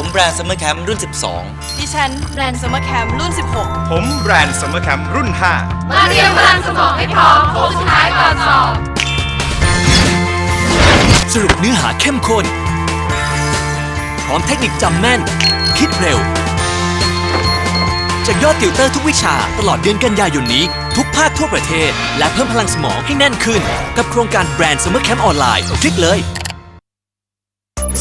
ผมแบรนด์ซัมเมอร์แคมป์รุ่นดิฉันแบรนด์ซัมเมอร์แคมป์รุ่น 16 ผมแบรนด์ซัมเมอร์แคมป์รุ่นมาเตรียมพลังสมองให้พร้อมโค้งสุดท้ายก่อนสอบ สรุปเนื้อหาเข้มข้น พร้อมเทคนิคจำแม่น คิดเร็ว จากยอดติวเตอร์ทุกวิชาตลอดเดือนกันยายนนี้ ทุกภาคทั่วประเทศ และเพิ่มพลังสมองให้แน่นขึ้น กับโครงการแบรนด์ Summer Camp ออนไลน์ คลิกเลย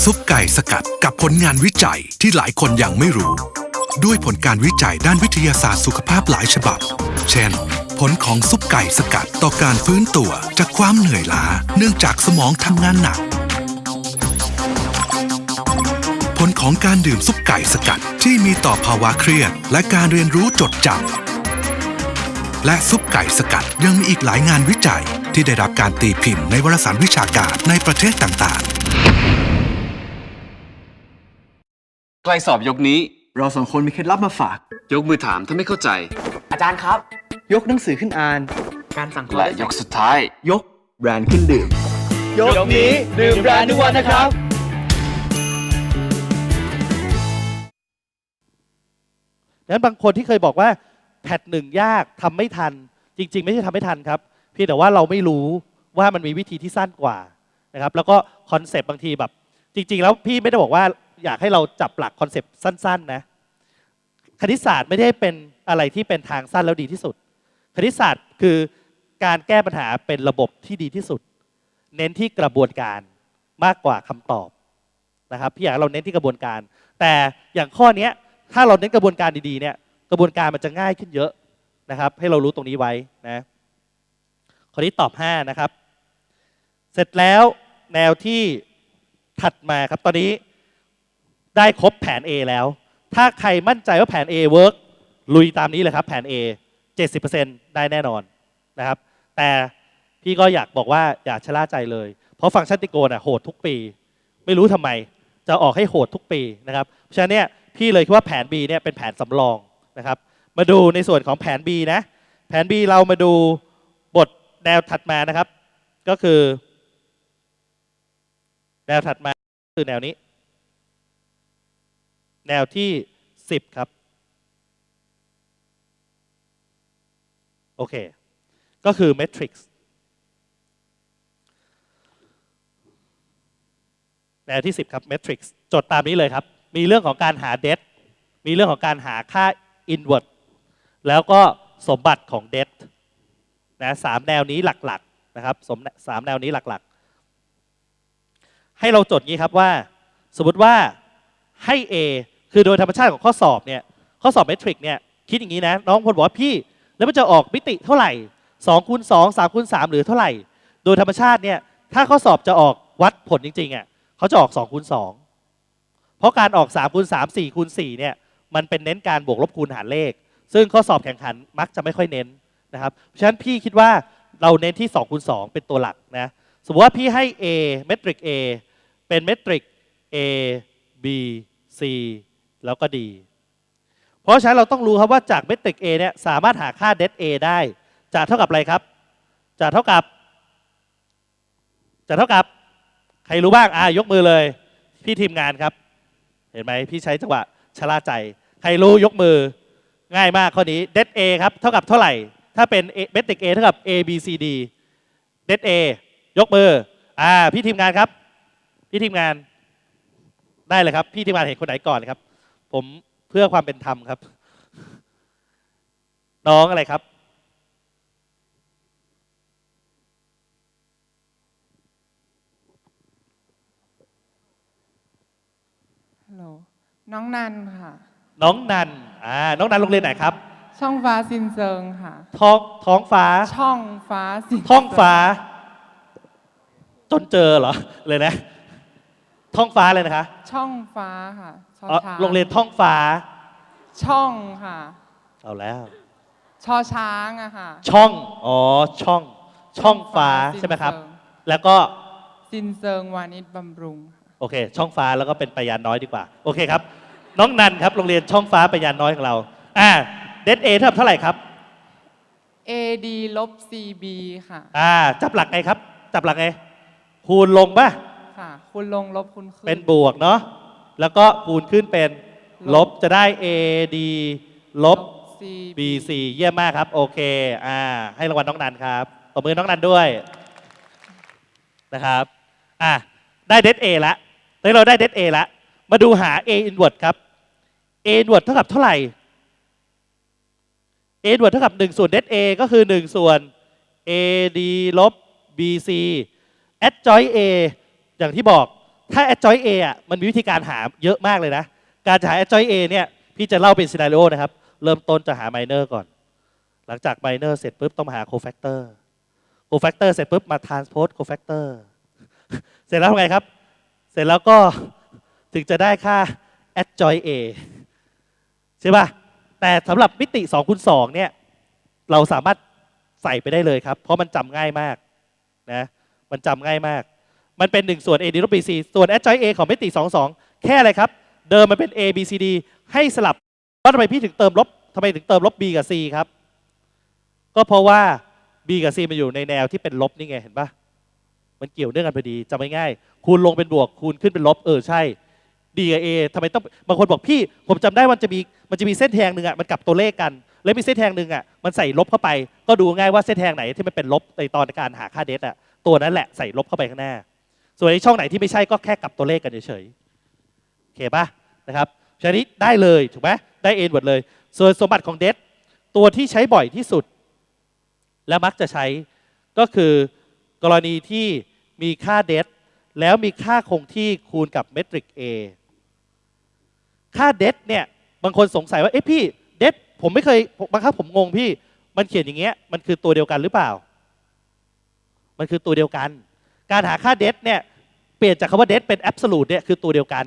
ซุปไก่สกัดกับผลงานวิจัยที่หลายคนยังไม่รู้ ด้วยผลการวิจัยด้านวิทยาศาสตร์สุขภาพหลายฉบับ เช่น ผลของซุปไก่สกัดต่อการฟื้นตัวจากความเหนื่อยล้าเนื่องจากสมองทำงานหนัก ผลของการดื่มซุปไก่สกัดที่มีต่อภาวะเครียด และการเรียนรู้จดจำและซุปไก่สกัดยังมีอีกหลายงานวิจัยที่ได้รับการตีพิมพ์ในวารสารวิชาการในประเทศต่างๆ ใกล้สอบยกนี้ เราสองคนมีเคล็ดลับมาฝาก ยกมือถามถ้าไม่เข้าใจ อาจารย์ครับ ยกหนังสือขึ้นอ่าน การสั่งและยกสุดท้าย ยกแบรนด์ขึ้นดื่ม ยกนี้ดื่มแบรนด์ทุกวันนะครับดังนั้นบางคนที่เคยบอกว่าแพทหนึ่งยากทำไม่ทัน จริง ๆ ไม่ใช่ทำไม่ทันครับเพียงแต่ว่าเราไม่รู้ว่ามันมีวิธีที่สั้นกว่านะครับ แล้วก็คอนเซปต์บางทีแบบ จริง ๆ แล้วพี่ไม่ได้บอกว่า อยากให้เราจับหลักคอนเซปต์สั้นๆนะคณิตศาสตร์ไม่ได้เป็นอะไรที่เป็นทางสั้นแล้วดีที่สุด คณิตศาสตร์คือการแก้ปัญหาเป็นระบบที่ดีที่สุด เน้นที่กระบวนการมากกว่าคำตอบนะครับพี่อยากเราเน้นที่กระบวนการ แต่อย่างข้อนี้ถ้าเราเน้นกระบวนการดีๆเนี่ยกระบวนการมันจะง่ายขึ้นเยอะนะครับ ให้เรารู้ตรงนี้ไว้นะข้อนี้ตอบ 5 นะครับ เสร็จแล้วแนวที่ถัดมาครับตอนนี้ ได้ครบแผน A แล้ว ถ้าใครมั่นใจว่าแผน A เวิร์กลุยตามนี้เลยครับแผน A 70%ได้แน่นอนนะครับ แต่พี่ก็อยากบอกว่าอย่าชะล่าใจเลย เพราะฟังก์ชันติโกนอะโหดทุกปี ไม่รู้ทำไมจะออกให้โหดทุกปีนะครับเพราะฉะนั้นเนี่ยพี่เลยคิดว่าแผน B เนี่ยเป็นแผนสำรองนะครับ มาดูในส่วนของแผน B นะ แผน B เรามาดูบทแนวถัดมานะครับ ก็คือ แนวถัดมาคือแนวนี้ แนวที่ 10 ครับ โอเค ก็คือ Matrix แนวที่ 10 ครับ Matrix จดตามนี้เลยครับ มีเรื่องของการหา det มีเรื่องของการหาค่า inward แล้วก็สมบัติของ det นะสามแนวนี้หลักๆนะครับสมสามแนวนี้หลักๆ ให้เราจดงี้ครับว่า สมมติว่าให้ A คือโดยธรรมชาติของข้อสอบเนี่ยข้อสอบ Matrix เนี่ยคิดอย่างนี้นะ น้องพลบอกว่าพี่ แล้วมันจะออกมิติเท่าไหร่2คูณ2 3คูณ3หรือเท่าไหร่ โดยธรรมชาติเนี่ยถ้าข้อสอบจะออกวัดผลจริงๆอะเขาจะออก2คูณ2เพราะการออก3คูณ3 4คูณ4เนี่ยมันเป็นเน้นการบวกลบคูณหารเลข ซึ่งข้อสอบแข่งขันมักจะไม่ค่อยเน้นนะครับเพราะฉะนั้นพี่คิดว่าเราเน้นที่2คูณ2เป็นตัวหลักนะสมมติว่าพี่ให้ A เมตริก A เป็นเมตริก A B C แล้วก็ D เพราะฉะนั้นเราต้องรู้ครับว่าจากเมตริก A เนี่ยสามารถหาค่าเด A ได้จะเท่ากับอะไรครับจะเท่ากับจะเท่ากับ ใครรู้บ้างอ่ายกมือเลย พี่ทีมงานครับ เห็นไหมพี่ใช้จังหวะชะล่าใจ ใครรู้ยกมือง่ายมากข้อนี้เด A ครับเท่ากับเท่าไหร่ ถ้าเป็นเมตริก A เท่ากับ A B C D เด A ยกมืออ่าพี่ทีมงานครับ พี่ทีมงานได้เลยครับ พี่ทีมงานเห็นคนไหนก่อนเลยครับ ผมเพื่อความเป็นธรรมครับ น้องอะไรครับ ฮัลโหล น้องนันค่ะ น้องนันอ่าน้องนันโรงเรียนไหนครับ ช่องฟ้าซินเซิงค่ะ ท้องท้องฟ้า ช่องฟ้าซินท้องฟ้า จนเจอเหรอ เลยนะ ท้องฟ้าเลยนะคะ ช่องฟ้าค่ะชออ๋อช้างโรงเรียนท้องฟ้า ช่องค่ะ เอาแล้ว ชอช้างอะค่ะ ช่อง อ๋อ ช่อง ช่องฟ้าใช่ไหมครับ แล้วก็ซินเซิงวานิชบำรุงค่ะโอเค ช่องฟ้าแล้วก็เป็นปยานน้อยดีกว่า โอเคครับ น้องนันครับ โรงเรียนช่องฟ้าปยานน้อยของเรา อ่า เดทเอเท่ากับเท่าไหร่ครับ AD ลบ CB ค่ะ อ่า จับหลักไงครับ จับหลักไง คูณลงป่ะ ค่ะ คุณลงลบคุณขึ้นเป็นบวกเนาะแล้วก็คูณขึ้นเป็นลบจะได้ AD ลบ CB BC เยี่ยมมากครับ โอเคอ่าให้รางวัลน้องนันครับตบมือน้องนันด้วยนะครับอะได้เด A ละตอนนี้เราได้เด A ละ มาดูหา A inward ครับ A inward เท่ากับเท่าไหร่ A inward เท่ากับ 1 ส่วนเด A ก็คือ 1 ส่วน AD ลบ BC adjoint A อย่างที่บอกถ้า adjoint A อะมันมีวิธีการหาเยอะมากเลยนะ การจะหา adjoint A เนี่ยพี่จะเล่าเป็น scenario นะครับ เริ่มต้นจะหา minor ก่อน หลังจาก minor เสร็จปุ๊บต้องมาหา cofactor cofactor เสร็จปุ๊บมา transpose cofactor เสร็จแล้วทำไงครับ เสร็จแล้วก็ถึงจะได้ค่า adjoint A ใช่ป่ะแต่สำหรับมิติ2คูณ2เนี่ยเราสามารถใส่ไปได้เลยครับ เพราะมันจำง่ายมากนะมันจำง่ายมาก มันเป็น 1 ส่วน a d ลบ bc ส่วน adjoint a ของมิติ2 2 แค่อะไรครับ เดิมมันเป็น a b c d ให้สลับว่าทำไมพี่ถึงเติมลบทำไมถึงเติมลบ b กับ c ครับ ก็เพราะว่า b กับ c มันอยู่ในแนวที่เป็นลบนี่ไงเห็นปะมันเกี่ยวเนื่องกันพอดีจำง่ายๆคูณลงเป็นบวกคูณขึ้นเป็นลบเออใช่ d กับ a ทำไมต้องบางคนบอกพี่ ผมจำได้มันจะมีมันจะมีเส้นแทงหนึ่งอะมันกลับตัวเลขกัน แล้วมีเส้นแทงหนึ่งอะมันใส่ลบเข้าไป ก็ดูง่ายว่าเส้นแทงไหนที่มันเป็นลบในตอนการหาค่าเดทอะตัวนั้นแหละใส่ลบเข้าไปข้างหน้า ส่วนในช่องไหนที่ไม่ใช่ก็แค่กลับตัวเลขกันเฉยๆโอเคปะนะครับฉะนี้ได้เลยถูกไหมได้เอ็นหมดเลย ส่วนสมบัติของเดทตัวที่ใช้บ่อยที่สุด และมักจะใช้ก็คือกรณีที่มีค่าเดทแล้วมีค่าคงที่คูณกับเมตริก A ค่าเดทเนี่ยบางคนสงสัยว่าเอ๊ะพี่เดทผมไม่เคยบางครั้งผมงงพี่มันเขียนอย่างเงี้ยมันคือตัวเดียวกันหรือเปล่า มันคือตัวเดียวกัน การหาค่าเดทเนี่ยเปลี่ยนจากคำว่าเดทเป็นแอบสูตเนี่ยคือตัวเดียวกัน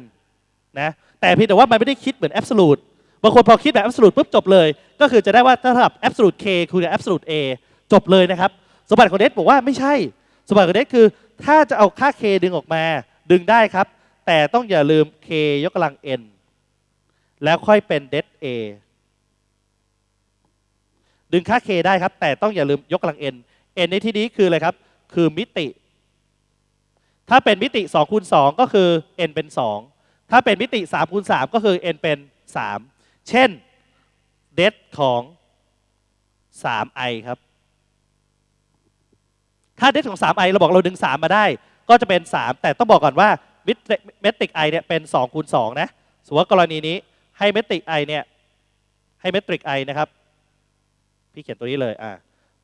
นะแต่เพียงแต่ว่ามันไม่ได้คิดเหมือนแอบสูตบางคนพอคิดแบบแอบสูตปุ๊บจบเลย ก็คือจะได้ว่าถ้าเท่ากับแอบสูต k คูณกับแอบสูต a จบเลยนะครับ สมบัติของเดทบอกว่าไม่ใช่ สมบัติของเดทคือ ถ้าจะเอาค่า k ดึงออกมา ดึงได้ครับ แต่ต้องอย่าลืม k ยกกำลัง n แล้วค่อยเป็นเดท a ดึงค่า k ได้ครับ แต่ต้องอย่าลืมยกกำลัง n n ในที่นี้คืออะไรครับ คือมิติ ถ้าเป็นมิติ2คูณ2ก็คือ n เป็น 2 ถ้าเป็นมิติ3คูณ3ก็คือ n เป็น 3 เช่นเดทของ 3i ครับ ถ้าเดทของ 3i เราบอกเราดึง 3 มาได้ ก็จะเป็น 3 แต่ต้องบอกก่อนว่าเมตริก i เนี่ยเป็น2คูณ2นะสมมติว่ากรณีนี้ให้เมตริก i เนี่ยให้เมตริก i นะครับ พี่เขียนตัวนี้เลยอ่า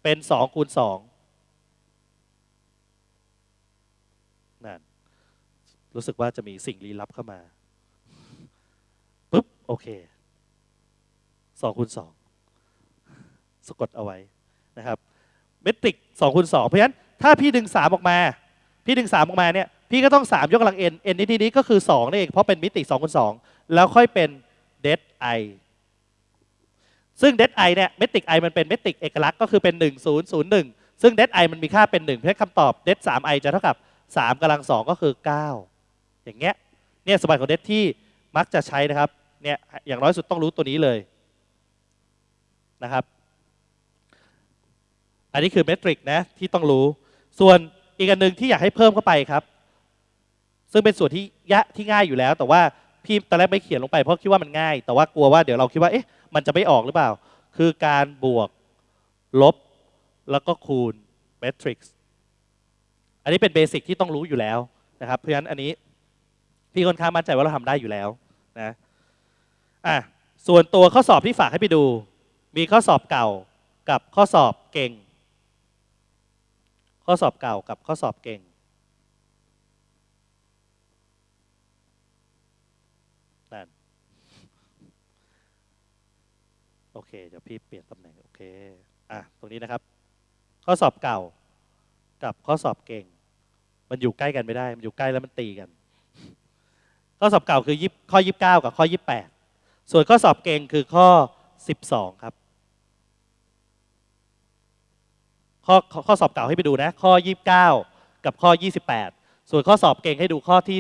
เป็น2คูณ2นั่น รู้สึกว่าจะมีสิ่งลี้ลับเข้ามาปุ๊บโอเค2คูณ2สะกดเอาไว้นะครับเมตริก2คูณ2เพราะฉะนั้นถ้าพี่ดึง3ออกมา พี่ดึง3ออกมาเนี่ยพี่ก็ต้อง3ยกกำลัง n n ในที่นี้ก็คือ2นั่เองเพราะเป็นมิติ2คูณ2แล้วค่อยเป็นเดท i ซึ่งเดท i เนี่ยเมตริก i มันเป็นเมตริกเอกลักษณ์ก็คือเป็น1 0 0 1ซึ่งเดท i มันมีค่าเป็น1เพราะคำตอบเดท 3i จะเท่ากับ3กำลัง2ก็คือ9 อย่างเงี้ยเนี่ยสมบัติของเดทที่มักจะใช้นะครับเนี่ยอย่างน้อยสุดต้องรู้ตัวนี้เลยนะครับอันนี้คือเมตริกนะที่ต้องรู้ ส่วนอีกอันหนึ่งที่อยากให้เพิ่มเข้าไปครับ ซึ่งเป็นส่วนที่ยะที่ง่ายอยู่แล้ว แต่ว่าพี่ตอนแรกไม่เขียนลงไปเพราะคิดว่ามันง่าย แต่ว่ากลัวว่าเดี๋ยวเราคิดว่าเอ๊ะมันจะไม่ออกหรือเปล่า คือการบวกลบแล้วก็คูณเมตริกซ์อันนี้เป็นเบสิกที่ต้องรู้อยู่แล้วนะครับ เพราะฉะนั้นอันนี้ พี่ค่อนข้างมั่นใจว่าเราทำได้อยู่แล้วนะอะส่วนตัวข้อสอบที่ฝากให้ไปดู มีข้อสอบเก่ากับข้อสอบเก่ง ข้อสอบเก่ากับข้อสอบเก่ง นั่น โอเค เดี๋ยวพี่เปลี่ยนตำแหน่ง โอเค อะ ตรงนี้นะครับ ข้อสอบเก่ากับข้อสอบเก่ง มันอยู่ใกล้กันไม่ได้ มันอยู่ใกล้แล้วมันตีกัน ข้อสอบเก่าคือยิบข้อยี่สิบเก้ากับข้อยี่สิบแปดส่วนข้อสอบเก่งคือข้อสิบสองครับข้อข้อข้อสอบเก่าให้ไปดูนะ ข้อ 29 กับข้อ 28 ส่วนข้อสอบเก่งให้ดูข้อที่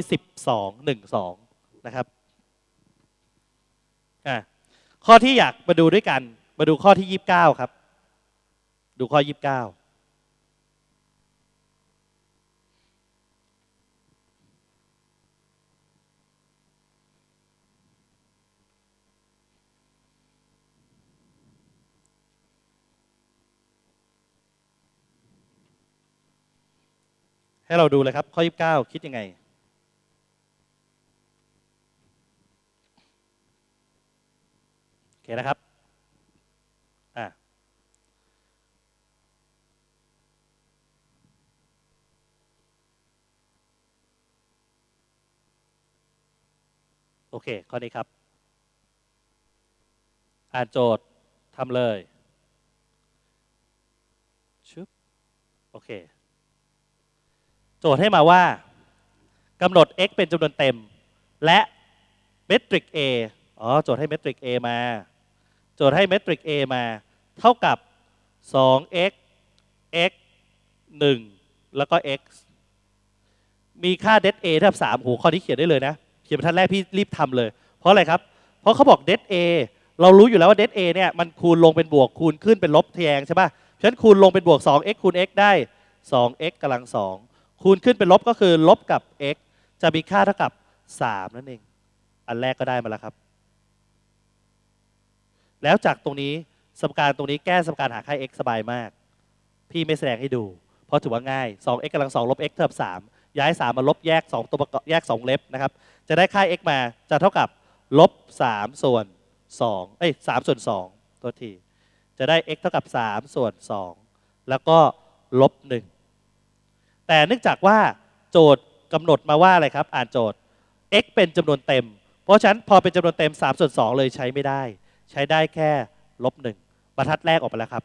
12 12 นะครับอะข้อที่อยากมาดูด้วยกัน มาดูข้อที่ 29 ครับ ดูข้อ 29 ให้เราดูเลยครับ ข้อ 29 คิดยังไง โอเคนะครับอะโอเค ข้อนี้ครับ อ่านโจทย์ทำเลยชึบโอเค โจทย์ให้มาว่ากำหนด x เป็นจำนวนเต็ม และเมตริก a อ๋อโจทย์ให้เมตริก a มา โจทย์ให้เมตริก a มา เท่ากับ 2x x 1 แล้วก็ x มีค่า det a เท่ากับ3โหข้อนี้เขียนได้เลยนะ เขียนบรรทัดแรกพี่รีบทำเลย เพราะอะไรครับ เพราะเขาบอก det a เรารู้อยู่แล้วว่า det a เนี่ยมันคูณลงเป็นบวกคูณขึ้นเป็นลบแทงใช่ปะฉะนั้นคูณลงเป็นบวก 2x คูณ x ได้ 2x กำลัง2 คูณขึ้นเป็นลบก็คือลบกับ x จะมีค่าเท่ากับ 3 นั่นเอง อันแรกก็ได้มาแล้วครับ แล้วจากตรงนี้สมการตรงนี้แก้สมการหาค่า x สบายมาก พี่ไม่แสดงให้ดู เพราะถือว่าง่าย 2x กำลัง 2 ลบ x เท่ากับ3ย้าย 3 มาลบแยก 2 ตัวประกอบแยก 2 เล็บนะครับ จะได้ค่า x มาจะเท่ากับลบ 3 ส่วน 2 เอ้ย 3 ส่วน 2 ตัวที จะได้ x เท่ากับ 3 ส่วน 2 แล้วก็ลบ 1 แต่เนื่องจากว่าโจทย์กำหนดมาว่าอะไรครับ อ่านโจทย์ x เป็นจำนวนเต็ม เพราะฉะนั้นพอเป็นจำนวนเต็ม3ส่วน2เลยใช้ไม่ได้ ใช้ได้แค่ลบ1บรรทัดแรกออกไปแล้วครับ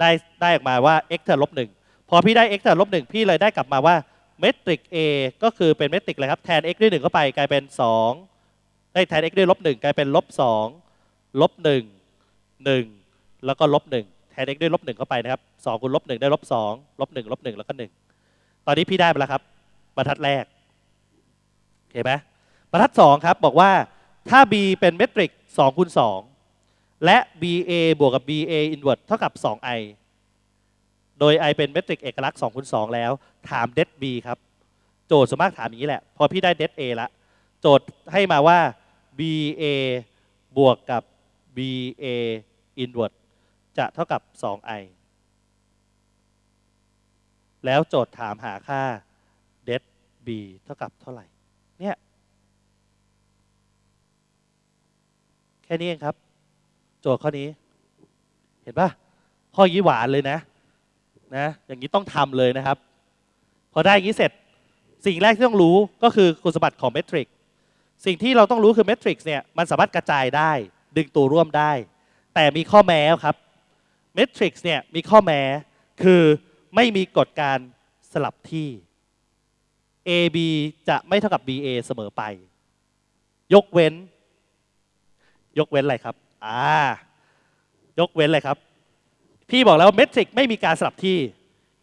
ได้ได้ออกมาว่า x เท่าลบ1พอพี่ได้ x เท่าลบ1พี่เลยได้กลับมาว่าเมตริก a ก็คือเป็นเมตริกอะไรครับแทน x ด้วย1เข้าไปกลายเป็น 2 ได้แทน x ด้วยลบ1กลายเป็นลบ2ลบ1 1 แล้วก็ลบ1แทน x ด้วยลบ1เข้าไปนะครับ2คูณลบ1ได้ลบ2ลบ1ลบ1แล้วก็1 ตอนนี้พี่ได้ไปแล้วครับ บรรทัดแรกโอเคไหมบรรทัด2ครับบอกว่าถ้า b เป็นเมตริก2คูณ2และ ba บวกกับ ba inverse เท่ากับ 2i โดย i เป็นเมตริกเอกลักษณ์2คูณ2แล้ว ถาม det b ครับ โจทย์ส่วนมากถามอย่างนี้แหละ พอพี่ได้ det a ละ โจทย์ให้มาว่า ba บวกกับ ba inverse จะเท่ากับ 2i แล้วโจทย์ถามหาค่า det b เท่ากับเท่าไหร่ เนี่ย แค่นี้เองครับ โจทย์ข้อนี้ เห็นปะข้อยี่หวานเลยนะ นะ อย่างนี้ต้องทำเลยนะครับ พอได้อย่างนี้เสร็จ สิ่งแรกที่ต้องรู้ก็คือคุณสมบัติของเมทริกสิ่งที่เราต้องรู้คือเมทริกซ์เนี่ยมันสามารถกระจายได้ ดึงตัวร่วมได้ แต่มีข้อแม้ครับเมทริกซ์เนี่ยมีข้อแม้คือ ไม่มีกฎการสลับที่ AB จะไม่เท่ากับ BA เสมอไป ยกเว้น ยกเว้นอะไรครับอ่ายกเว้นอะไรครับ พี่บอกแล้วเมทริกไม่มีการสลับที่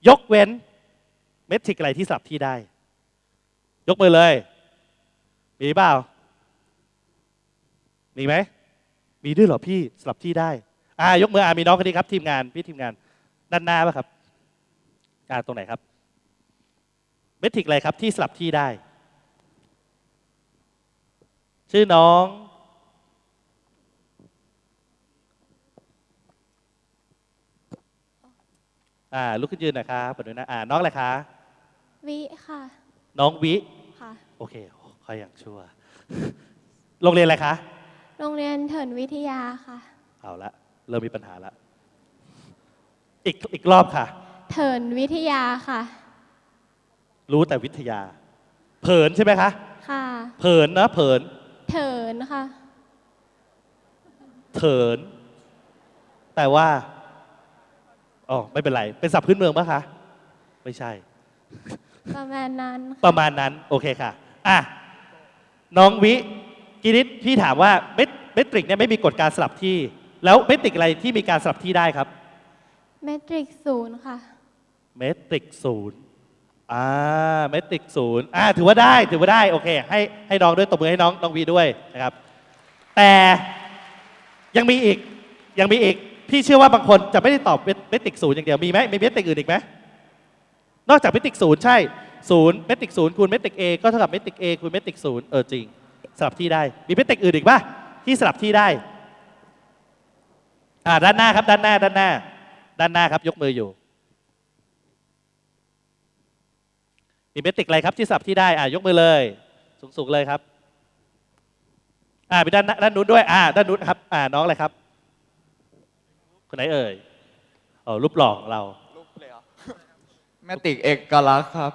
ยกเว้นเมทริกอะไรที่สลับที่ได้ ยกมือเลย มีเปล่า มีไหม มีด้วยเหรอพี่สลับที่ได้ อ่ายกมืออ่ามีน้องคนนี้ครับ ทีมงานพี่ทีมงานด้านหน้าป่ะครับ อ่าตรงไหนครับเมทริกอะไรครับที่สลับที่ได้ ชื่อน้อง อ่าลุกขึ้นยืนหนะครับเปิดด้วยนะอ่าน้องอะไรคะ วิค่ะ น้องวิค่ะ โอเคคอยอย่างชั่วโรงเรียนอะไรคะ โรงเรียนเถินวิทยาค่ะ เอาละ เริ่มมีปัญหาละ อีกอีกรอบค่ะ เถินวิทยาค่ะ รู้แต่วิทยา เผินใช่ไหมคะ ค่ะ เผินนะ เผิน เถินค่ะ เถิน แต่ว่า อ๋อ ไม่เป็นไร เป็นศัพท์พื้นเมืองปะคะ ไม่ใช่ ประมาณนั้นปค่ะระมาณนั้น โอเคค่ะ อะ น้องวิกินิดพี่ถามว่าเมตเมตริกเนี่ยไม่มีกฎการสลับที่ แล้วเมตริกอะไรที่มีการสลับที่ได้ครับ เมตริกศูนย์ค่ะ เมตริกศูนย์อ่าเมตริกศูนย์อ่าถือว่าได้ถือว่าได้โอเค ให้ให้น้องด้วยตบมือให้น้องน้องวีด้วยนะครับ แต่ยังมีอีกยังมีอีกพี่เชื่อว่าบางคนจะไม่ได้ตอบเมตริกศูนย์อย่างเดียวมีไหมมีเมตริกอื่นอีกไหมนอกจากเมตริกศูนย์ใช่ศูนย์เมตริกศูนย์คูณเมตริกเอก็เท่ากับเมตริกเอคูณเมตริกศูนย์เออจริงสลับที่ได้มีเมตริกอื่นอีกป่ะที่สลับที่ได้อ่าด้านหน้าครับด้านหน้าด้านหน้า ด้านหน้าครับยกมืออยู่ มีเมตริกอะไรครับที่สลับที่ได้อ่ายกมือเลย สูงๆเลยครับอ่าไปด้านด้านนู้นด้วยอ่าด้านนู้นครับอ่าน้องอะไรครับคนไหนเอ่ยเอ๋อรูปหล่อของเราแมตติกเอกลักษณ์ครับ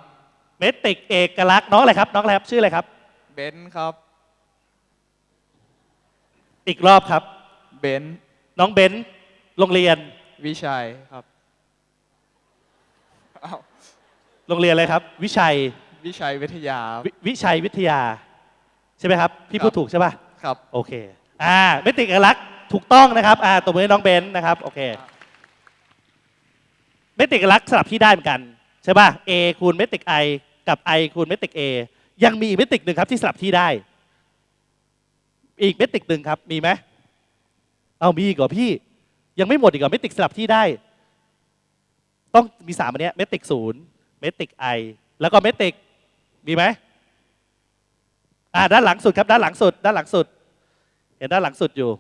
เมตริกเอกลักษณ์น้องอะไรครับน้องอะไรครับชื่ออะไรครับ เบนซ์ครับ อีกรอบครับ เบนซ์น้องเบนซ์โรงเรียนวิชัยครับอ้าว โรงเรียนอะไรครับ วิชัยวิชัยวิทยาวิวิชัยวิทยา ใช่ไหมครับ พี่พูดถูกใช่ป่ะ ครับ โอเค อ่าเมตริกเอกลักษณ์ถูกต้องนะครับ อ่าตัวมือให้น้องเบนซ์นะครับ โอเค เมตริกเอกลักษณ์สลับที่ได้เหมือนกัน ใช่ป่ะ A คูณเมตริก i กับ i คูณเมตริก a ยังมีอีกเมตริกหนึ่งครับที่สลับที่ได้ อีกเมตริกหนึ่งครับ มีไหมเอามีอีกเหรอพี่ ยังไม่หมดอีกเหรอเมตริกสลับที่ได้ ต้องมีสามอันเนี้ยเมตริกศูนย์เมติก i แล้วก็เมติกมีไหมอ่าด้านหลังสุดครับด้านหลังสุด ด้านหลังสุด เห็นด้านหลังสุดอยู่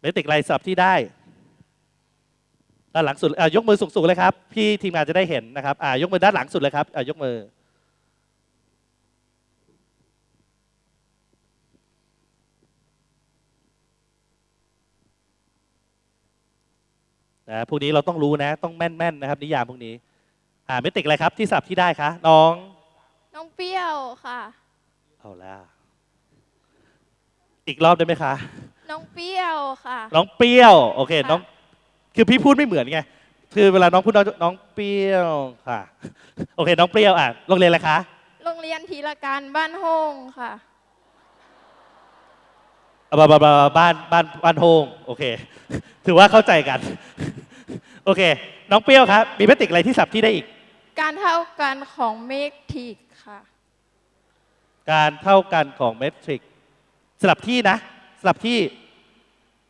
เมติกไรสลับที่ได้ด้านหลังสุดอะยกมือสูงๆเลยครับ พี่ทีมงานจะได้เห็นนะครับอ่ายกมือด้านหลังสุดเลยครับอ่ายกมือ นะพวกนี้เราต้องรู้นะ ต้องแม่นๆนะครับ นิยามพวกนี้ อ่าเมตริกอะไรครับที่สลับที่ได้คะน้อง น้องเปรี้ยวค่ะ เอาละอีกรอบได้ไหมคะ น้องเปรี้ยวค่ะ น้องเปรี้ยว โอเคค่ะน้อง คือพี่พูดไม่เหมือนไง คือเวลาน้องพูดน้องน้องเปรี้ยวค่ะ โอเค น้องเปรี้ยวอะโรงเรียนอะไรคะ โรงเรียนทีละการบ้านห้องค่ะอะบ้านบ้านบ้านบ้านบ้านโฮงโอเค ถือว่าเข้าใจกัน โอเค น้องเปรี้ยวครับ มีเมตริกอะไรที่สับที่ได้อีก การเท่ากันของเมทริกค่ะ การเท่ากันของเมตริกสลับที่นะ สลับที่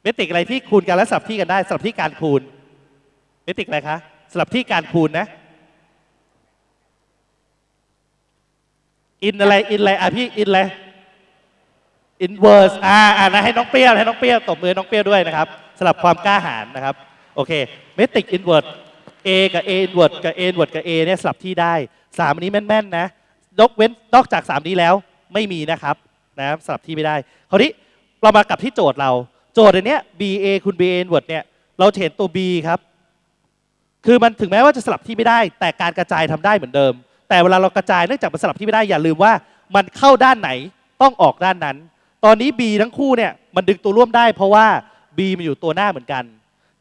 เมตริกอะไรที่คูณกันและสลับที่กันได้ สลับที่การคูณเมตริกอะไรคะสลับที่การคูณนะอินอะไรอินอะไรอะพี่อินอะไร inverse อ่าอ่านะให้น้องเปรี้ยวให้น้องเปรี้ยวตบมือน้องเปรี้ยวด้วยนะครับสำหรับความกล้าหาญนะครับโอเคเมตริก inverse A กับ A inverse กับ A inverse กับ A เนี่ยสลับที่ได้สามอันนี้แม่นๆนะยกเว้นนอกจากสามนี้แล้วไม่มีนะครับนะสลับที่ไม่ได้คราวนี้เรามากลับที่โจทย์เรา โจทย์อันเนี้ย B A คูณ B A inverse เนี่ยเราเห็นตัว B ครับคือมันถึงแม้ว่าจะสลับที่ไม่ได้ แต่การกระจายทำได้เหมือนเดิม แต่เวลาเรากระจายเนื่องจากมันสลับที่ไม่ได้อย่าลืมว่า มันเข้าด้านไหนต้องออกด้านนั้น ตอนนี้ B ทั้งคู่เนี่ยมันดึงตัวร่วมได้ เพราะว่า B มันอยู่ตัวหน้าเหมือนกัน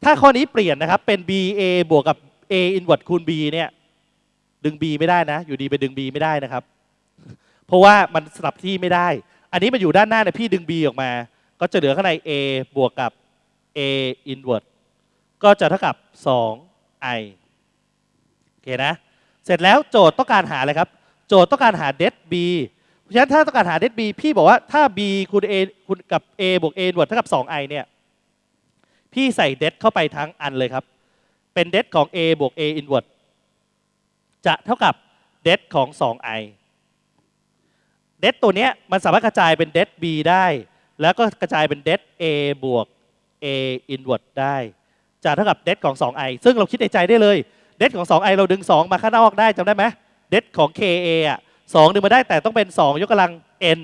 ถ้าข้อนี้เปลี่ยนนะครับเป็น B A บวกกับ A inverse คูณ B เนี่ยดึง B ไม่ได้นะ อยู่ดีไปดึง B ไม่ได้นะครับ เพราะว่ามันสลับที่ไม่ได้ อันนี้มันอยู่ด้านหน้าเนี่ยพี่ดึง B ออกมา ก็จะเหลือข้างใน A บวกกับ A inverse ก็จะเท่ากับ 2i โอเคนะ เสร็จแล้วโจทย์ต้องการหาอะไรครับ โจทย์ต้องการหา det b เพราะฉะนั้นถ้าต้องการหา det b พี่บอกว่าถ้า b คูณ a คูณกับ a บวก a บวกเท่ากับ 2i เนี่ย พี่ใส่ det เข้าไปทั้งอันเลยครับ เป็น det ของ a บวก a inverse จะเท่ากับ det ของ 2i det ตัวเนี้ยมันสามารถกระจายเป็น det b ได้ แล้วก็กระจายเป็น det a บวก a inverse ได้จะเท่ากับ det ของ 2i ซึ่งเราคิดในใจได้เลย det ของ 2i เราดึง 2 มาข้างนอกได้จำได้ไหม det ของ ka อะ2ดึงมาได้แต่ต้องเป็น 2 ยกกำลัง n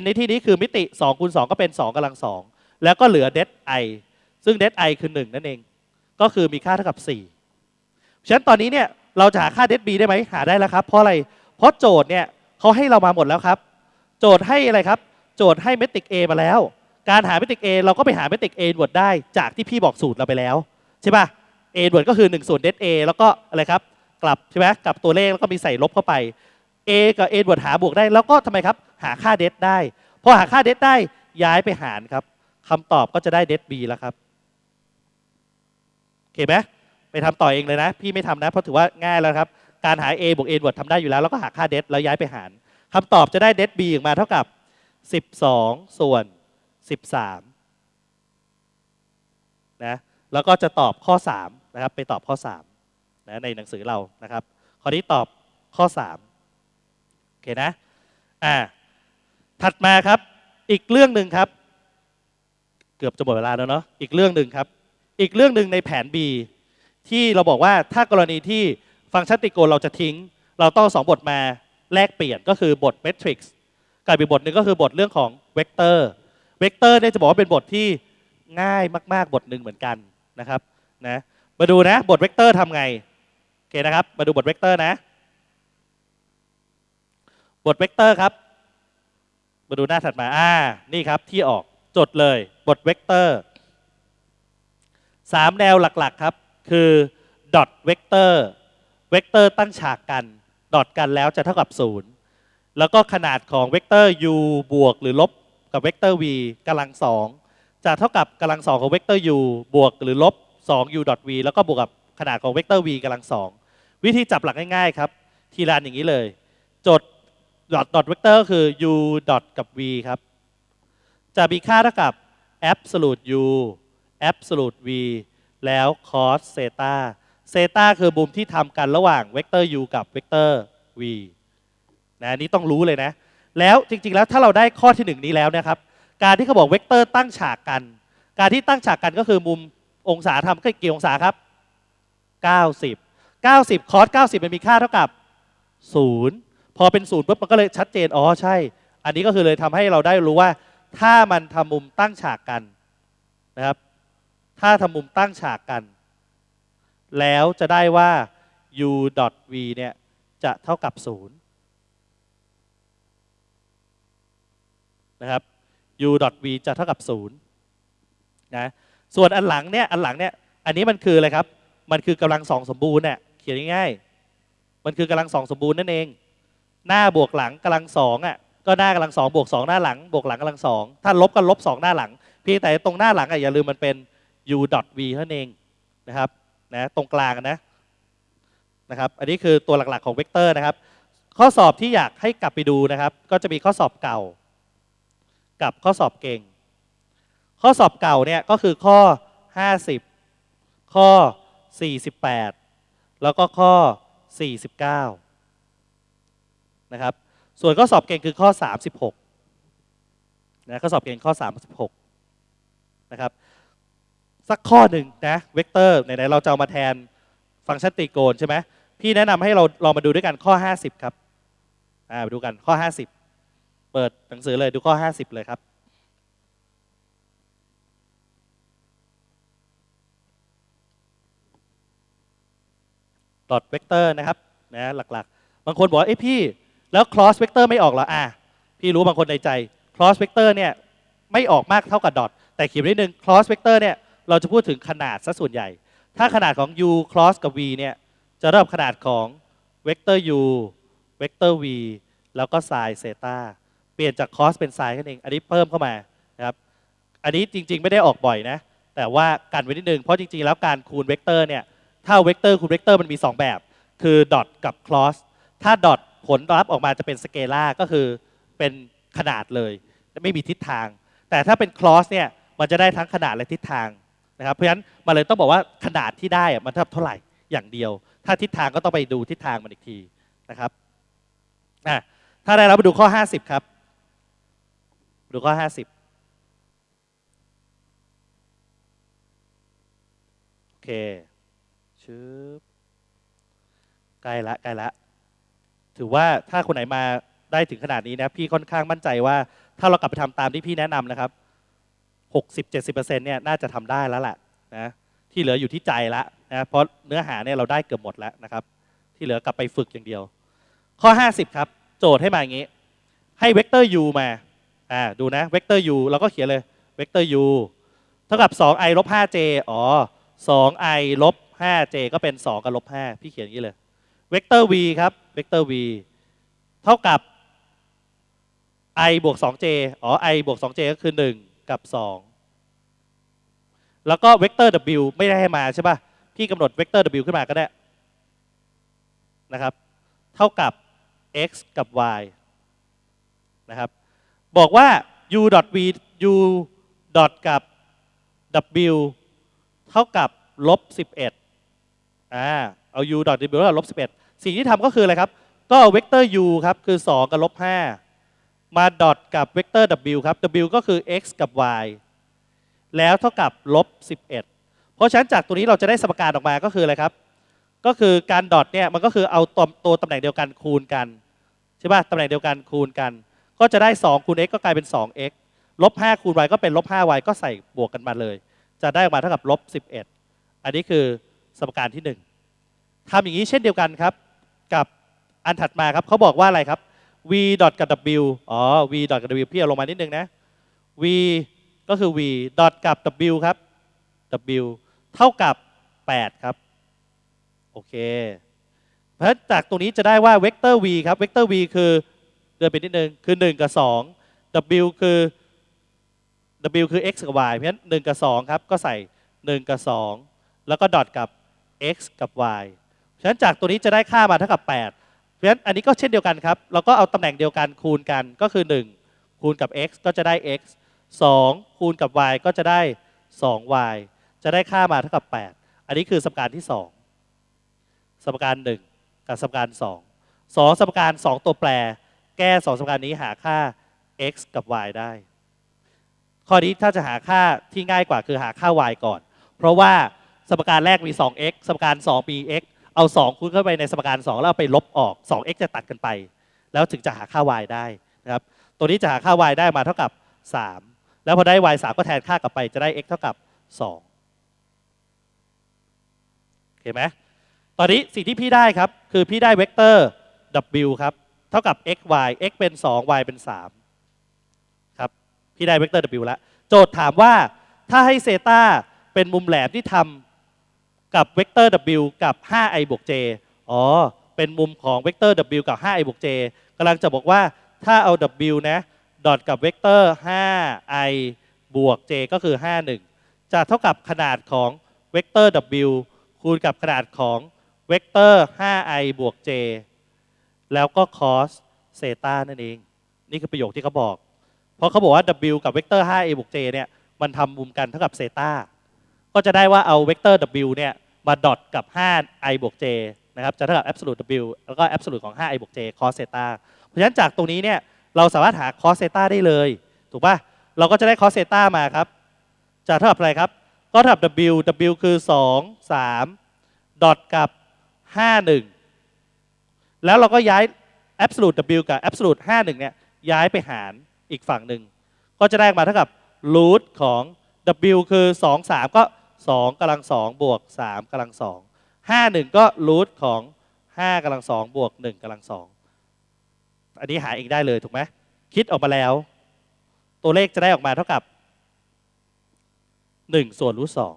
n ในที่นี้คือมิติ2คูณ2ก็เป็น 2กำลัง 2 แล้วก็เหลือ det i ซึ่ง det i คือ 1 นั่นเอง ก็คือมีค่าเท่ากับ 4 ฉะนั้นตอนนี้เนี่ยเราจะหาค่า det b ได้ไหมหาได้แล้วครับ เพราะอะไร เพราะโจทย์เนี่ยเขาให้เรามาหมดแล้วครับ โจทย์ให้อะไรครับ โจทย์ให้เมตริก A มาแล้ว การหาเมตริก A เราก็ไปหาเมตริก A บวดได้จากที่พี่บอกสูตรเราไปแล้วใช่ป่ะ A บวดก็คือ1ส่วน det A แล้วก็อะไรครับ กลับใช่ไหมกลับตัวเลขแล้วก็มีใส่ลบเข้าไป A กับ A บวดหาบวกได้ แล้วก็ทำไมครับ หาค่า det ได้พอหาค่า det ได้ย้ายไปหารครับคำตอบก็จะได้ det B แล้วครับ เคไหมไปทำต่อเองเลยนะ พี่ไม่ทำนะ เพราะถือว่าง่ายแล้วครับ การหา A บวก A บวดทำได้อยู่แล้ว แล้วก็หาค่า det แล้วย้ายไปหารคำตอบจะได้ det B ออกมาเท่ากับ 12 ส่วน 13นะแล้วก็จะตอบข้อ3นะครับไปตอบข้อ3นะในหนังสือเรานะครับข้อนี้ตอบข้อ3โอเคนะอ่าถัดมาครับอีกเรื่องหนึ่งครับ เกือบจะหมดเวลาแล้วเนาะอีกเรื่องหนึ่งครับ อีกเรื่องหนึ่งในแผน B ที่เราบอกว่าถ้ากรณีที่ฟังก์ชันติโกเราจะทิ้ง เราต้องสองบทมาแลกเปลี่ยนก็คือบท matrix กับอีกบทหนึ่งก็คือบทเรื่องของเวกเตอร์เวกเตอร์เนี่ยจะบอกว่าเป็นบทที่ง่ายมาก ๆ บทหนึ่งเหมือนกันนะครับนะมาดูนะบทเวกเตอร์ทำไงโอเคนะครับ มาดูบทเวกเตอร์นะ บทเวกเตอร์ครับ มาดูหน้าถัดมาอ่านี่ครับที่ออกจดเลยบทเวกเตอร์ สามแนวหลักๆครับ คือดอทเวกเตอร์เวกเตอร์ตั้งฉากกันดอทกันแล้วจะเท่ากับศูนย์แล้วก็ขนาดของเวกเตอร์ u บวกหรือลบกับเวกเตอร์ v กำลังสองจะเท่ากับกำลังสองของเวกเตอร์ u บวกหรือลบ2 u ดอท v แล้วก็บวกกับขนาดของเวกเตอร์ v กำลังสองวิธีจับหลักง่ายๆครับ ทีละอันอย่างนี้เลย จดดอทดอทเวกเตอร์คือ u ดอทกับ v ครับ จะมีค่าเท่ากับ absolute u absolute v แล้ว cos เซตาเซตาคือมุมที่ทำกันระหว่างเวกเตอร์ u กับเวกเตอร์ v นะนี้ต้องรู้เลยนะ แล้วจริงๆแล้วถ้าเราได้ข้อที่หนึ่งนี้แล้วนะครับ การที่เขาบอกเวกเตอร์ตั้งฉากกัน การที่ตั้งฉากกันก็คือมุมองศาทำก็กี่องศาครับ 90 90 cos 90 มันมีค่าเท่ากับ 0 พอเป็นศูนย์ปุ๊บมันก็เลยชัดเจน อ๋อใช่ อันนี้ก็คือเลยทำให้เราได้รู้ว่า ถ้ามันทำมุมตั้งฉากกันนะครับ ถ้าทำมุมตั้งฉากกัน แล้วจะได้ว่า u v เนี่ย จะเท่ากับ 0 นะครับ u v จะเท่ากับ 0 นะ ส่วนอันหลังเนี่ย อันหลังเนี่ย อันนี้มันคืออะไรครับ มันคือกำลังสองสมบูรณ์เนี่ย เขียนง่ายๆ มันคือกำลังสองสมบูรณ์นั่นเอง หน้าบวกหลังกำลังสองอะก็หน้ากำลังสองบวกสองหน้าหลังบวกหลังกำลังสองถ้าลบก็ลบสองหน้าหลัง เพียงแต่ตรงหน้าหลังอะอย่าลืมมันเป็น u v เท่านั้นเองนะครับนะตรงกลางนะนะครับ อันนี้คือตัวหลักๆของเวกเตอร์นะครับ ข้อสอบที่อยากให้กลับไปดูนะครับ ก็จะมีข้อสอบเก่า กับข้อสอบเก่ง ข้อสอบเก่าเนี่ยก็คือข้อ 50 ข้อ 48 แล้วก็ข้อ 49 นะครับ ส่วนข้อสอบเก่งคือข้อ 36นะข้อสอบเก่งข้อ 36 นะครับ สักข้อหนึ่งนะเวกเตอร์ไหนๆเราจะเอามาแทนฟังก์ชันตรีโกณใช่ไหมพี่แนะนำให้เราลองมาดูด้วยกันข้อ 50 ครับอ่ามาดูกันข้อ 50 เปิดหนังสือเลยดูข้อ 50 เลยครับดอทเวกเตอร์นะครับนะหลักๆ บางคนบอกเอ้พี่ แล้ว cross vector ไม่ออกเหรออะพี่รู้บางคนในใจ cross vector เนี่ยไม่ออกมากเท่ากับ dot แต่เขียนนิดนึง cross vector เนี่ย เราจะพูดถึงขนาดซะส่วนใหญ่ ถ้าขนาดของ u cross กับ v เนี่ยจะเริ่มขนาดของ vector u vector v แล้วก็ sin เซตาเปลี่ยนจาก cos เป็น sin นั่นเอง อันนี้เพิ่มเข้ามานะครับอันนี้จริง ๆ ไม่ได้ออกบ่อยนะ แต่ว่ากันไว้นิดนึง เพราะจริง ๆ แล้วการคูณเวกเตอร์เนี่ยถ้าเวกเตอร์คูณเวกเตอร์มันมี 2 แบบ คือดอทกับคลอสถ้าดอทผลลัพธ์ออกมาจะเป็นสเกลาก็คือเป็นขนาดเลย ไม่มีทิศทาง แต่ถ้าเป็นคลอสเนี่ยมันจะได้ทั้งขนาดและทิศทาง นะครับเพราะฉะนั้นมันเลยต้องบอกว่าขนาดที่ได้อะมันเท่าเท่าไหร่อย่างเดียว ถ้าทิศทางก็ต้องไปดูทิศทางมันอีกทีนะครับอะถ้าได้แล้วมาดูข้อ 50 ครับ ดูข้อ 50โอเคชึบใกล้ละใกล้ละ ถือว่าถ้าคนไหนมาได้ถึงขนาดนี้นะพี่ค่อนข้างมั่นใจว่า ถ้าเรากลับไปทำตามที่พี่แนะนำนะครับ 60-70%เนี่ยน่าจะทำได้แล้วแหละนะที่เหลืออยู่ที่ใจละนะเพราะเนื้อหาเนี่ยเราได้เกือบหมดแล้วนะครับ ที่เหลือกลับไปฝึกอย่างเดียว ข้อ 50 ครับ โจทย์ให้มาอย่างนี้ ให้เวกเตอร์ u มาอ่าดูนะเวกเตอร์ u เราก็เขียนเลยเวกเตอร์ u เท่ากับ 2i ลบ 5j อ๋อ 2i ลบ 5j ก็เป็น 2 กับลบ 5 พี่เขียนอย่างนี้เลยเวกเตอร์ v ครับเวกเตอร์ v เท่ากับ i บวก 2j อ๋อ i บวก 2j ก็คือ 1 กับ 2 แล้วก็เวกเตอร์ w ไม่ได้ให้มาใช่ป่ะ พี่กำหนดเวกเตอร์ w ขึ้นมาก็ได้นะครับ เท่ากับ x กับ y นะครับ บอกว่า u v u กับ w เท่ากับลบ11อ่าเอา u ดอท w แล้วลบ11 สิ่งที่ทำก็คืออะไรครับ ก็เอาเวกเตอร์ u ครับ คือ 2 กับลบ5 มาดอทกับเวกเตอร์ w ครับ w ก็คือ x กับ y แล้วเท่ากับลบ11 เพราะฉะนั้นจากตัวนี้เราจะได้สมการออกมาก็คืออะไรครับ ก็คือการดอทเนี่ยมันก็คือเอาตัวตัวตำแหน่งเดียวกันคูณกันใช่ป่ะตำแหน่งเดียวกันคูณกัน ก็จะได้ 2 คูณ x ก็กลายเป็น 2x ลบ5คูณ y ก็เป็นลบ 5y ก็ใส่บวกกันมาเลย จะได้ออกมาเท่ากับลบ11 อันนี้คือสมการที่ 1ทำอย่างนี้เช่นเดียวกันครับ กับอันถัดมาครับเขาบอกว่าอะไรครับ v กับ w อ๋อ v กับ w พี่เอาลงมานิดนึงนะ v ก็คือ v กับ w ครับ w เท่ากับ 8 ครับ โอเค เพราะฉะนั้นจากตรงนี้จะได้ว่าเวกเตอร์ v ครับ เวกเตอร์ v คือเดินไปนิดนึง คือ 1 กับ 2 w คือ w คือ x กับ y เพราะฉะนั้น 1 กับ 2 ครับ ก็ใส่ 1 กับ 2 แล้วก็ดอทกับ x กับ y เพราะฉะนั้นจากตัวนี้จะได้ค่ามาเท่ากับ 8 ราะฉะนั้นอันนี้ก็เช่นเดียวกันครับ เราก็เอาตำแหน่งเดียวกันคูณกันก็คือ 1 คูณกับ x ก็จะได้ x 2 คูณกับ y ก็จะได้ 2y จะได้ค่ามาเท่ากับ 8 อันนี้คือสมการที่ 2 สมการ 1 กับสมการ 2 2 สมการ 2 ตัวแปร แก้ 2 สมการนี้หาค่า x กับ y ได้ ข้อนี้ถ้าจะหาค่าที่ง่ายกว่าคือหาค่า y ก่อน เพราะว่าสมการแรกมี 2x สมการ 2 มี x เอา 2คูณเข้าไปในสมการ 2 แล้วเอาไปลบออก 2x จะตัดกันไป แล้วถึงจะหาค่า y ได้นะครับตัวนี้จะหาค่า y ได้มาเท่ากับ 3 แล้วพอได้ y 3 ก็แทนค่ากลับไปจะได้ x เท่ากับ2โอเคไหมตอนนี้สิ่งที่พี่ได้ครับ คือพี่ได้เวกเตอร์ w ครับเท่ากับ x y x เป็น 2 y เป็น 3 ครับ พี่ได้เวกเตอร์ w แล้ว โจทย์ถามว่าถ้าให้เซตาเป็นมุมแหลมที่ทำ กับเวกเตอร์ w กับ 5i บวก j อ๋อ เป็นมุมของเวกเตอร์ w กับ 5i บวก j กำลังจะบอกว่าถ้าเอา w นะดอทกับเวกเตอร์ 5i บวก j ก็คือ 51 จะเท่ากับขนาดของเวกเตอร์ w คูณกับขนาดของเวกเตอร์ 5i บวก j แล้วก็ cos เซตานั่นเอง นี่คือประโยคที่เขาบอก เพราะเขาบอกว่า w กับเวกเตอร์ 5i บวก j เนี่ย มันทำมุมกันเท่ากับเซตาก็จะได้ว่าเอาเวกเตอร์ w เนี่ย มาดอทกับ 5i บวก j นะครับจะเท่ากับ absolute w แล้วก็ absolute ของ 5i บวก j cos เซตาเพราะฉะนั้นจากตรงนี้เนี่ยเราสามารถหา cos เซตาได้เลย ถูกป่ะเราก็จะได้ cos เซตามาครับจะเท่ากับอะไรครับ ก็เท่ากับ w w คือ 2 3ดอทกับ 5 1 แล้วเราก็ย้าย absolute w กับ absolute 5 1เนี่ยย้ายไปหารอีกฝั่งหนึ่งก็จะได้มาเท่ากับ root ของ w คือ 2 3 ก็ 2กำลัง2บวก3กำลัง2 5 1 ก็ root ของ 5กำลัง2บวก1กำลัง2อันนี้หาเองได้เลยถูกไหมคิดออกมาแล้ว ตัวเลขจะได้ออกมาเท่ากับ 1 ส่วนรูทสอง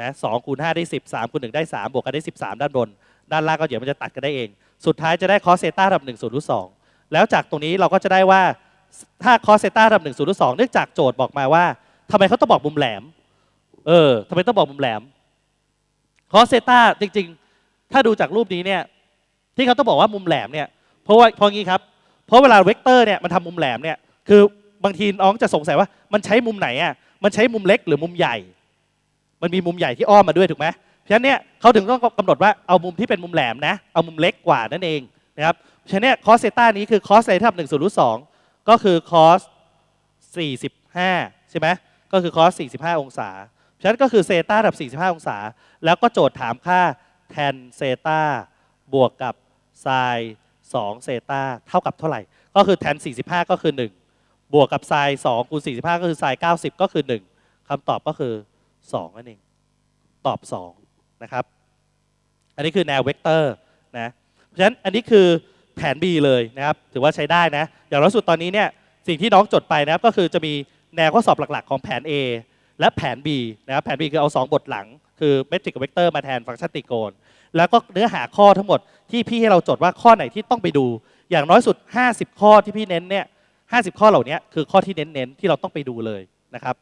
นะสองคูณห้าได้สิบสามคูณหนึ่งได้สามบวกกันได้สิบสามด้านบน ด้านล่างก็เดี๋ยวมันจะตัดกันได้เอง สุดท้ายจะได้คอสเซต้าทับหนึ่งส่วนรูทสองแล้วจากตรงนี้เราก็จะได้ว่าถ้าคอสเซต้าทับหนึ่งส่วนรูทสองเนื่องจากโจทย์บอกมาว่า ทำไมเขาต้องบอกมุมแหลม เออทำไมต้องบอกมุมแหลมคอสเซต้าจริง ๆ ถ้าดูจากรูปนี้เนี่ย ที่เขาต้องบอกว่ามุมแหลมเนี่ย เพราะว่าพราะงี้ครับ เพราะเวลาเวกเตอร์เนี่ยมันทำมุมแหลมเนี่ย คือบางทีน้องจะสงสัยว่ามันใช้มุมไหนอะ มันใช้มุมเล็กหรือมุมใหญ่ มันมีมุมใหญ่ที่อ้อมมาด้วยถูกไหมเพราะฉะนั้นเนี่ยเขาถึงต้องกำหนดว่าเอามุมที่เป็นมุมแหลมนะ เอามุมเล็กกว่านั่นเองนะครับเพราะฉะนั้นเนี่ยคอสเซต้านี้คือคอสอะไรเท่ากับหนึ่งส่วนรูทสองก็คือคอสสี่สิบห้าใช่ไหม ก็คือคอสสี่สิบห้าองศา ฉะนั้นก็คือเซต้ากับสี่สิบห้าองศา แล้วก็โจทย์ถามค่าแทนเซต้าบวกกับไซน์สองเซต้าเท่ากับเท่าไหร่ ก็คือแทน 45 ก็คือ 1 บวกกับไซน์2คูณ 45 ก็คือไซน์90 ก็คือ 1คำตอบก็คือ 2 นั่นเอง ตอบ 2 นะครับ อันนี้คือแนวเวกเตอร์นะ เพราะฉะนั้นอันนี้คือแผน B เลยนะครับ ถือว่าใช้ได้นะ อย่างล่าสุดตอนนี้เนี่ยสิ่งที่น้องจดไปนะครับก็คือจะมี แนวข้อสอบหลักๆ ของแผน A และแผน B นะครับแผน B คือเอา 2 บทหลัง คือเมทริกกับเวกเตอร์มาแทนฟังก์ชันตรีโกณแล้วก็เนื้อหาข้อทั้งหมดที่พี่ให้เราจดว่าข้อไหนที่ต้องไปดู อย่างน้อยสุด 50 ข้อที่พี่เน้นเนี่ย50 ข้อเหล่านี้คือข้อที่เน้นๆที่เราต้องไปดูเลยนะครับ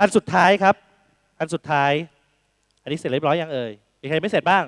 อันสุดท้ายครับ อันสุดท้าย อันนี้เสร็จเรียบร้อยยังเอ่ยมีใครไม่เสร็จบ้าง